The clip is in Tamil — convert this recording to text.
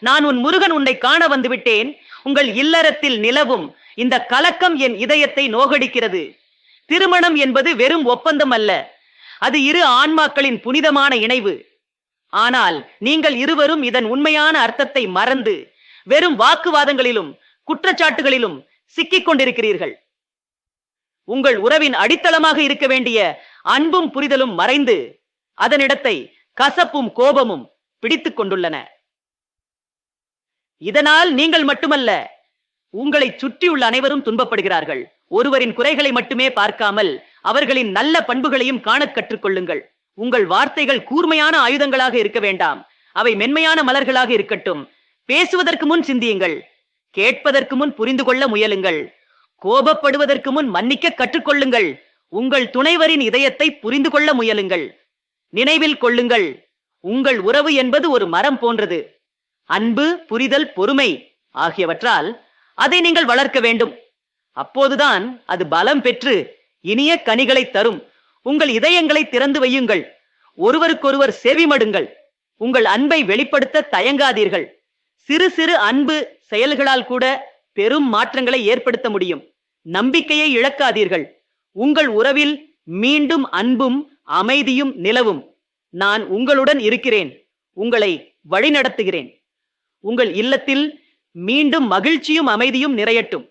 நான் உன் முருகன் உன்னை காண வந்துவிட்டேன். உங்கள் இல்லறத்தில் நிலவும் இந்த கலக்கம் என் இதயத்தை நோகடிக்கிறது. திருமணம் என்பது வெறும் ஒப்பந்தம் அல்ல. அது இரு ஆன்மாக்களின் புனிதமான இணைவு. ஆனால் நீங்கள் இருவரும் இதன் உண்மையான அர்த்தத்தை மறந்து வெறும் வாக்குவாதங்களிலும் குற்றச்சாட்டுகளிலும் சிக்கிக் கொண்டிருக்கிறீர்கள். உங்கள் உறவின் அடித்தளமாக இருக்க வேண்டிய அன்பும் புரிதலும் மறைந்து அதனிடத்தை கசப்பும் கோபமும் பிடித்துக் கொண்டுள்ளன. இதனால் நீங்கள் மட்டுமல்ல உங்களை சுற்றியுள்ள அனைவரும் துன்பப்படுகிறார்கள். ஒருவரின் குறைகளை மட்டுமே பார்க்காமல் அவர்களின் நல்ல பண்புகளையும் காண கற்றுக்கொள்ளுங்கள். உங்கள் வார்த்தைகள் கூர்மையான ஆயுதங்களாக இருக்க வேண்டாம். அவை மென்மையான மலர்களாக இருக்கட்டும். பேசுவதற்கு முன் சிந்தியுங்கள். கேட்பதற்கு முன் புரிந்து கொள்ள முயலுங்கள். கோபப்படுவதற்கு முன் மன்னிக்க கற்றுக்கொள்ளுங்கள். உங்கள் துணைவரின் இதயத்தை புரிந்து கொள்ள முயலுங்கள். நினைவில் கொள்ளுங்கள். உங்கள் உறவு என்பது ஒரு மரம் போன்றது. அன்பு புரிதல் பொறுமை ஆகியவற்றால் அதை நீங்கள் வளர்க்க வேண்டும். அப்போதுதான் அது பலம் பெற்று இனிய கனிகளை தரும். உங்கள் இதயங்களை திறந்து வையுங்கள். ஒருவருக்கொருவர் செவிமடுங்கள். உங்கள் அன்பை வெளிப்படுத்த தயங்காதீர்கள். சிறு சிறு அன்பு செயல்களால் கூட பெரும் மாற்றங்களை ஏற்படுத்த முடியும். நம்பிக்கையை இழக்காதீர்கள். உங்கள் உறவில் மீண்டும் அன்பும் அமைதியும் நிலவும். நான் உங்களுடன் இருக்கிறேன். உங்களை வழிநடத்துகிறேன். உங்கள் இல்லத்தில் மீண்டும் மகிழ்ச்சியும் அமைதியும் நிறையட்டும்.